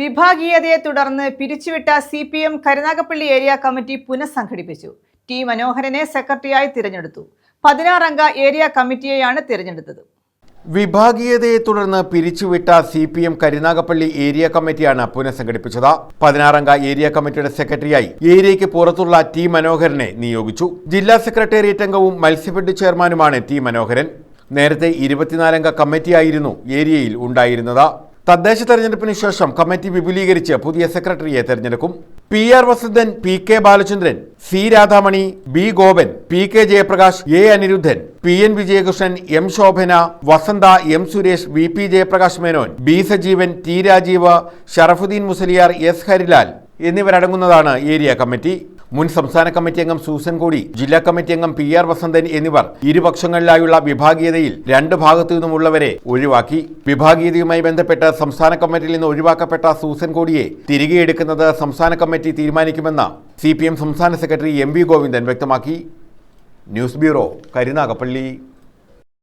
വിഭാഗീയതയെ തുടർന്ന് പിരിച്ചുവിട്ട C P M Karunagappally area committee പുനഃസംഘടിപ്പിച്ചു. T മനോഹരനെ സെക്രട്ടറിയായി തിരഞ്ഞെടുത്തു. പതിനാറംഗ ഏരിയ കമ്മിറ്റിയെയാണ് തിരഞ്ഞെടുത്തത്. വിഭാഗീയതയെ തുടർന്ന് പിരിച്ചുവിട്ട C P M Karunagappally area കമ്മിറ്റിയാണ് പുനഃസംഘടിപ്പിച്ചത്. പതിനാറംഗ ഏരിയ കമ്മിറ്റിയുടെ സെക്രട്ടറിയായി ഏരിയയ്ക്ക് പുറത്തുള്ള ടി മനോഹരനെ നിയോഗിച്ചു. ജില്ലാ സെക്രട്ടേറിയറ്റ് അംഗവും മത്സ്യഫെഡ് ചെയർമാനുമാണ് ടി മനോഹരൻ. നേരത്തെ ഇരുപത്തിനാലംഗ കമ്മിറ്റിയായിരുന്നു ഏരിയയിൽ ഉണ്ടായിരുന്നത്. തദ്ദേശ തെരഞ്ഞെടുപ്പിന് ശേഷം കമ്മിറ്റി വിപുലീകരിച്ച് പുതിയ സെക്രട്ടറിയെ തെരഞ്ഞെടുക്കും. P R Vasanthan P K Balachandran C Radhamani B Gopan P K Jayaprakash A Aniruddhan P N Vijayakrishnan M Shobhana Vasantha M Suresh V P Jayaprakash Menon B Sajeevan T Rajeev Sharafuddin Musliyar S Harilal എന്നിവരടങ്ങുന്നതാണ് area committee. മുൻ സംസ്ഥാന committee അംഗം Susan കോടി ജില്ലാ committee അംഗം P R Vasanthan എന്നിവർ ഇരുപക്ഷങ്ങളിലായുള്ള വിഭാഗീയതയിൽ രണ്ട് ഭാഗത്തു നിന്നുമുള്ളവരെ ഒഴിവാക്കി. വിഭാഗീയതയുമായി ബന്ധപ്പെട്ട് സംസ്ഥാന കമ്മിറ്റിയിൽ നിന്ന് ഒഴിവാക്കപ്പെട്ട സൂസൻ കോടിയെ തിരികെ എടുക്കുന്നത് സംസ്ഥാന കമ്മിറ്റി തീരുമാനിക്കുമെന്ന് സി സംസ്ഥാന സെക്രട്ടറി എം ഗോവിന്ദൻ വ്യക്തമാക്കി. News bureau Karunagappally.